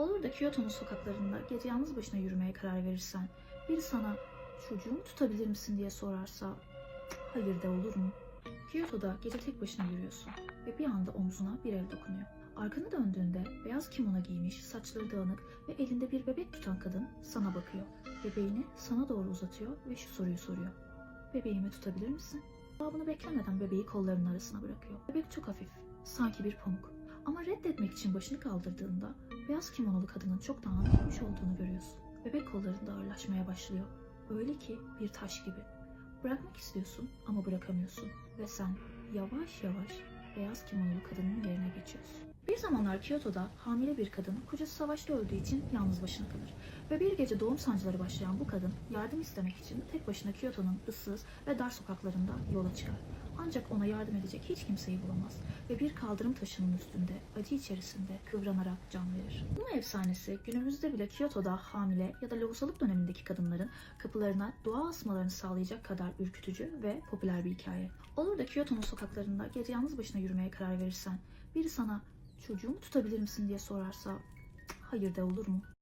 Olur da Kyoto'nun sokaklarında gece yalnız başına yürümeye karar verirsen, biri sana çocuğumu tutabilir misin diye sorarsa, hayır de olur mu? Kyoto'da gece tek başına yürüyorsun ve bir anda omzuna bir el dokunuyor. Arkanı döndüğünde beyaz kimono giymiş, saçları dağınık ve elinde bir bebek tutan kadın sana bakıyor. Bebeğini sana doğru uzatıyor ve şu soruyu soruyor. Bebeğimi tutabilir misin? Cevabını beklemeden bebeği kollarının arasına bırakıyor. Bebek çok hafif, sanki bir pamuk. Ama reddetmek için başını kaldırdığında beyaz kimonolu kadının çoktan bitmiş olduğunu görüyorsun. Bebek kollarında ağırlaşmaya başlıyor. Öyle ki bir taş gibi. Bırakmak istiyorsun ama bırakamıyorsun. Ve sen yavaş yavaş beyaz kimonolu kadının yerine geçiyorsun. Bir zamanlar Kyoto'da hamile bir kadın kocası savaşta öldüğü için yalnız başına kalır. Ve bir gece doğum sancıları başlayan bu kadın yardım istemek için tek başına Kyoto'nun ıssız ve dar sokaklarında yola çıkar. Ancak ona yardım edecek hiç kimseyi bulamaz ve bir kaldırım taşının üstünde acı içerisinde kıvranarak can verir. Bu efsanesi günümüzde bile Kyoto'da hamile ya da lohusalık dönemindeki kadınların kapılarına dua asmalarını sağlayacak kadar ürkütücü ve popüler bir hikaye. Olur da Kyoto'nun sokaklarında gece yalnız başına yürümeye karar verirsen, biri sana çocuğumu tutabilir misin diye sorarsa, hayır de olur mu?